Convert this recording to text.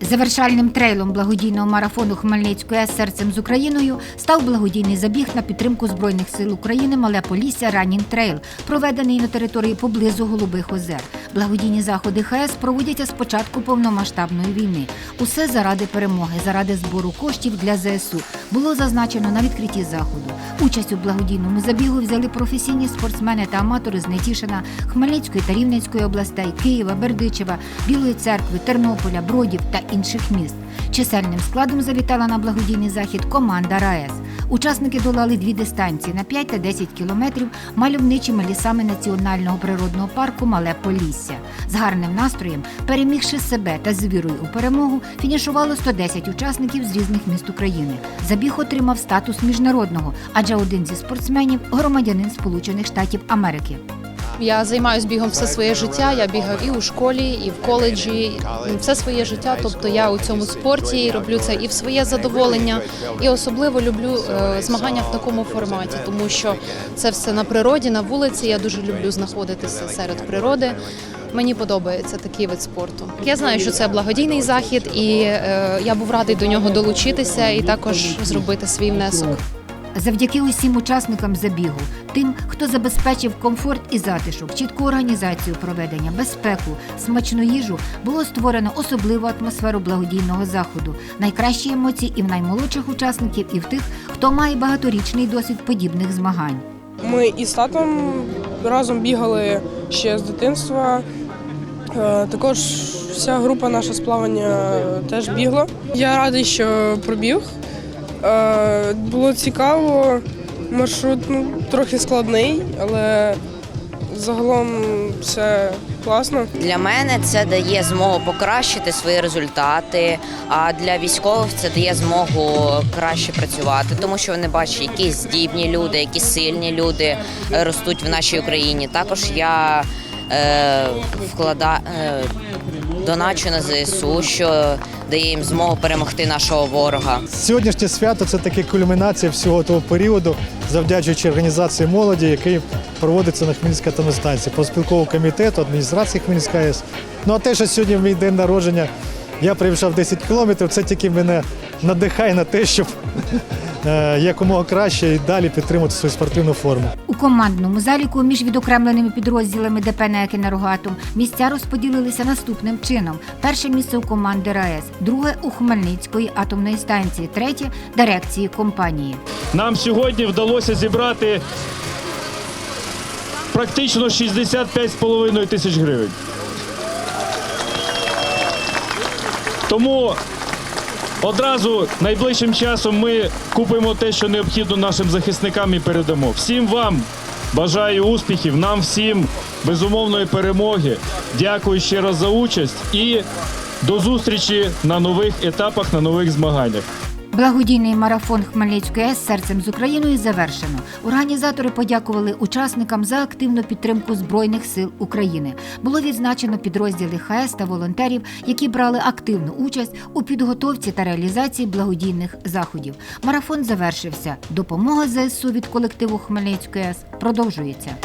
Завершальним трейлом благодійного марафону Хмельницької серцем з Україною став благодійний забіг на підтримку Збройних сил України Мале Полісся Раннін Трейл, проведений на території поблизу Голубих озер. Благодійні заходи ХС проводяться з початку повномасштабної війни. Усе заради перемоги, заради збору коштів для ЗСУ було зазначено на відкритті заходу. Участь у благодійному забігу взяли професійні спортсмени та аматори з Нетішина, Хмельницької та Рівненської областей, Києва, Бердичева, Білої церкви, Тернополя, Бродів та інших міст. Чисельним складом завітала на благодійний захід команда РаЕС. Учасники долали дві дистанції на 5 та 10 кілометрів мальовничими лісами національного природного парку Мале Полісся. З гарним настроєм, перемігши себе та з вірою у перемогу, фінішувало 110 учасників з різних міст України. Забіг отримав статус міжнародного, адже один зі спортсменів громадянин Сполучених Штатів Америки. Я займаюся бігом все своє життя. Я бігав і у школі, і в коледжі, все своє життя. Тобто я у цьому спорті роблю це і в своє задоволення, і особливо люблю е, змагання в такому форматі, тому що це все на природі, на вулиці. Я дуже люблю знаходитися серед природи. Мені подобається такий вид спорту. Я знаю, що це благодійний захід, і е, я був радий до нього долучитися і також зробити свій внесок. Завдяки усім учасникам забігу, тим, хто забезпечив комфорт і затишок, чітку організацію проведення, безпеку, смачну їжу, було створено особливу атмосферу благодійного заходу, найкращі емоції і в наймолодших учасників, і в тих, хто має багаторічний досвід подібних змагань. Ми із татом разом бігали ще з дитинства. Е, Також вся група наша з плавання теж бігла. Я радий, що пробіг. Е, Було цікаво. Маршрут ну, трохи складний, але загалом все класно. Для мене це дає змогу покращити свої результати. А для військових це дає змогу краще працювати, тому що вони бачать, які здібні люди, які сильні люди е, ростуть в нашій Україні. Також я е, вклада, е, доначу на ЗСУ, що дає їм змогу перемогти нашого ворога. Сьогоднішнє свято це таки кульмінація всього того періоду, завдячуючи організації молоді, який проводиться на Хмельницькій атомній станції, спілковому комітету, адміністрації Хмельницької АЕС. Ну а те, що сьогодні мій день народження, я приїжджав 10 кілометрів, це тільки мене надихає на те, щоб е, якомога краще і далі підтримувати свою спортивну форму. У командному заліку між відокремленими підрозділами ДП «НЕК «Енергоатом» місця розподілилися наступним чином: перше місце у команди РаЕС, друге у Хмельницької атомної станції, третє дирекції компанії. Нам сьогодні вдалося зібрати практично 65,5 тисяч гривень. Тому одразу найближчим часом ми купимо те, що необхідно нашим захисникам і передамо. Всім вам бажаю успіхів, нам всім безумовної перемоги. Дякую ще раз за участь і до зустрічі на нових етапах, на нових змаганнях. Благодійний марафон Хмельницької АЕС серцем з Україною завершено. Організатори подякували учасникам за активну підтримку Збройних сил України. Було відзначено підрозділи ХС та волонтерів, які брали активну участь у підготовці та реалізації благодійних заходів. Марафон завершився. Допомога ЗСУ від колективу Хмельницької АЕС продовжується.